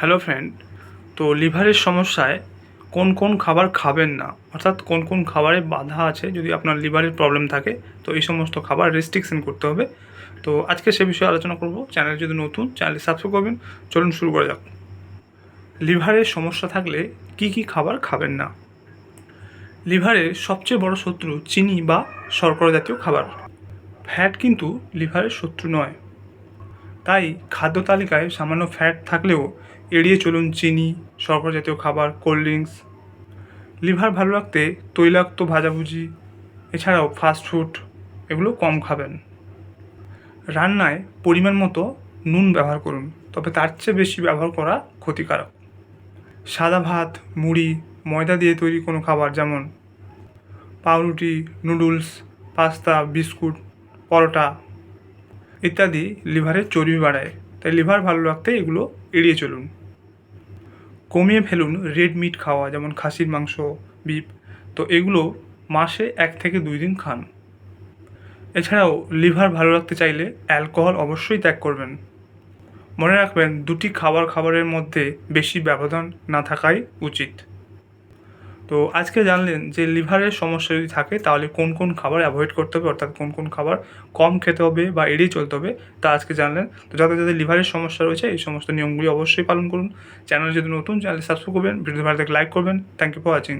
Hello friend তো লিভারের সমস্যায় কোন কোন খাবার খাবেন না? অর্থাৎ কোন কোন খাবারে বাধা আছে যদি আপনার লিভারের প্রবলেম থাকে? তো এই সমস্ত খাবার রেস্ট্রিকশন করতে হবে। তো আজকে সে বিষয়ে আলোচনা করব। চ্যানেল যদি নতুন চ্যানেল সাবস্ক্রাইব করবেন। চলুন শুরু করা যাক। লিভারের সমস্যা থাকলে কি কি খাবার খাবেন না? লিভারের সবচেয়ে বড় শত্রু চিনি বা শর্করা জাতীয় খাবার। ফ্যাট কিন্তু লিভারের শত্রু নয়। তাই খাদ্য তালিকায় সামান্য ফ্যাট থাকলেও এড়িয়ে চলুন চিনি, শর্করা জাতীয় খাবার কোল্ড ড্রিঙ্কস লিভার ভালো রাখতে তৈলাক্ত ভাজাভুজি, এছাড়াও ফাস্ট ফুড এগুলো কম খাবেন। রান্নায় পরিমাণ মতো নুন ব্যবহার করুন, তবে তার চেয়ে বেশি ব্যবহার করা ক্ষতিকারক। সাদা ভাত, মুড়ি, ময়দা দিয়ে তৈরি কোনো খাবার যেমন পাউরুটি, নুডলস, পাস্তা, বিস্কুট, পরোটা ইত্যাদি লিভারের চর্বি বাড়ায়। তাই লিভার ভালো রাখতে এগুলো এড়িয়ে চলুন। কমিয়ে ফেলুন রেড মিট খাওয়া, যেমন খাসির মাংস বিপ তো এগুলো মাসে এক থেকে দুই দিন খান। এছাড়াও লিভার ভালো রাখতে চাইলে অ্যালকোহল অবশ্যই ত্যাগ করবেন। মনে রাখবেন, দুটি খাবার খাবারের মধ্যে বেশি ব্যবধান না থাকাই উচিত। তো আজকে জানলেন যে লিভারের সমস্যা যদি থাকে, তাহলে কোন কোন খাবার অ্যাভয়েড করতে হবে, অর্থাৎ কোন কোন খাবার কম খেতে হবে বা এড়িয়ে চলতে হবে, তা আজকে জানলেন। তো যাদের যাদের লিভারের সমস্যা রয়েছে, এই সমস্ত নিয়মগুলি অবশ্যই পালন করুন। চ্যানেল যদি নতুন চ্যানেল সাবস্ক্রাইব করবেন ভিডিও ভালো লাইক করবেন। Thank you for watching